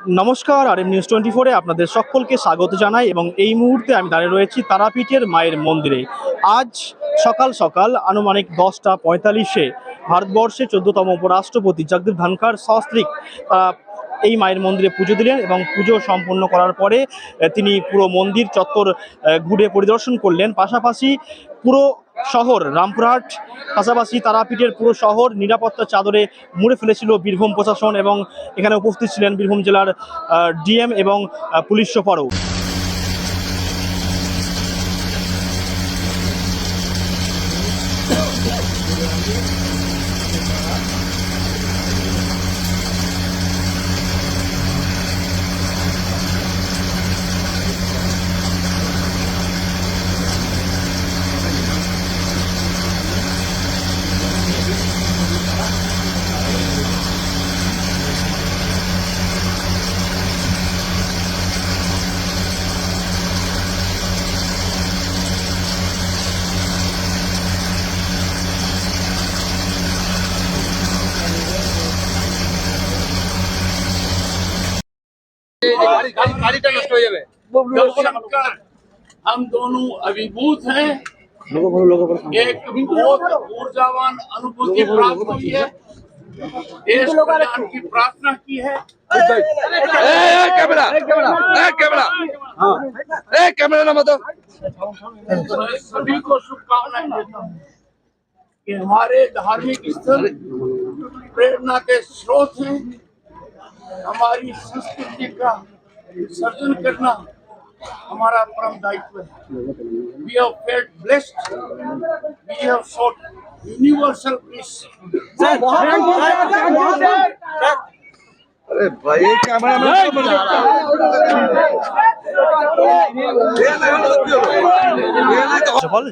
নমস্কার আর M news twenty ফোরে আপনাদের সকলকে স্বাগত জানাই এবং এই মুহূর্তে আমি দাঁড়িয়ে রয়েছি তারাপীঠের মায়ের মন্দিরে। আজ সকাল সকাল আনুমানিক দশটা পঁয়তাল্লিশে ভারতবর্ষে চোদ্দতম উপরাষ্ট্রপতি জগদীপ ধনখড় সস্ত্রীক এই মায়ের মন্দিরে পুজো দিলেন এবং পুজো সম্পন্ন করার পরে তিনি পুরো মন্দির চত্বর ঘুরে পরিদর্শন করলেন। পাশাপাশি পুরো শহর, রামপুরহাট, পাশাপাশি তারাপীঠের পুরো শহর নিরাপত্তা চাদরে মুড়ে ফেলেছিল বীরভূম প্রশাসন এবং এখানে উপস্থিত ছিলেন বীরভূম জেলার ডিএম এবং পুলিশ সুপারও। हम दोनों अभिभूत हैं। एक बहुत ऊर्जावान अनुभूति प्राप्त हुई है। देश कल्याण की प्रार्थना की है। कैमरा कैमरा कैमरा ना मत। मैं सभी को शुभकामनाएँ देता हूँ कि हमारे धार्मिक स्थल प्रेरणा के स्रोत हैं। हमारी संस्कृति का विसर्जन करना हमारा परम दायित्व है। We have felt blessed we have shot universal peace अरे भाई कैमरा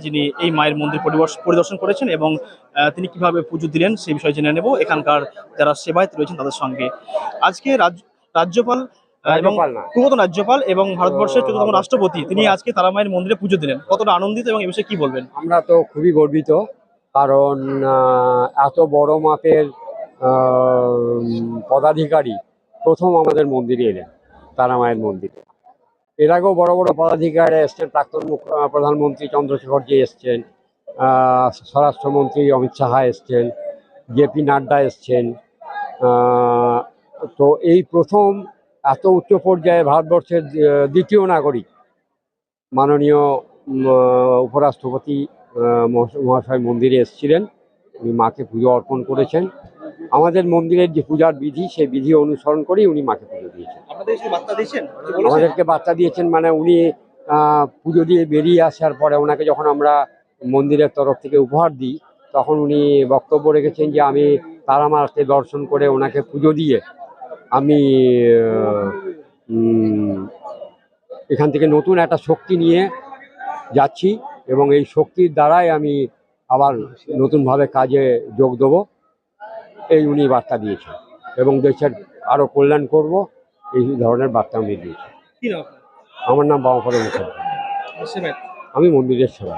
যিনি এই মায়ের মন্দির পরিদর্শন করেছেন এবং তিনি কীভাবে পুজো দিলেন সেই বিষয়ে জেনে নেব। এখানকার যারা সেবায়ত রয়েছেন তাদের সঙ্গে। আজকে রাজ- রাজ্যপাল এবং পূর্বতন রাজ্যপাল এবং ভারতবর্ষের চতুর্থম রাষ্ট্রপতি তিনি আজকে তারা মায়ের মন্দিরে পুজো দিলেন। কতটা আনন্দিত এবং এই বিষয়ে কি বলবেন? আমরা তো খুবই গর্বিত কারণ এত বড় মাপের পদাধিকারী প্রথম আমাদের মন্দিরে এলেন তারা মায়ের মন্দিরে। এর আগেও বড় বড় পদাধিকারী এসছেন প্রাক্তন প্রধানমন্ত্রী চন্দ্রশেখরজি এসছেন স্বরাষ্ট্রমন্ত্রী অমিত শাহা এসছেন জেপি নাড্ডা এসছেন তো এই প্রথম এত উচ্চ পর্যায়ে ভারতবর্ষের দ্বিতীয় নাগরিক মাননীয় উপরাষ্ট্রপতি মহাশয় মন্দিরে এসেছিলেন, উনি মাকে পুজো অর্পণ করেছেন। আমাদের মন্দিরের যে পূজার বিধি, সেই বিধি অনুসরণ করেই উনি মাকে পুজো দিয়েছেন। আমাদেরকে বার্তা দিয়েছেন মানে উনি পুজো দিয়ে বেরিয়ে আসার পরে ওনাকে যখন আমরা মন্দিরের তরফ থেকে উপহার দিই, তখন উনি বক্তব্য রেখেছেন যে আমি তারামাকে দর্শন করে ওনাকে পুজো দিয়ে আমি এখান থেকে নতুন একটা শক্তি নিয়ে যাচ্ছি এবং এই শক্তির দ্বারাই আমি আবার নতুনভাবে কাজে যোগ দেবো, এই উনি বার্তা দিয়েছেন এবং দেশের আরও কল্যাণ করব। এই ধরনের বার্তা আমি দিয়েছি। আমার নাম বামাপদ মুখোপাধ্যায় আমি মন্দিরের সেবা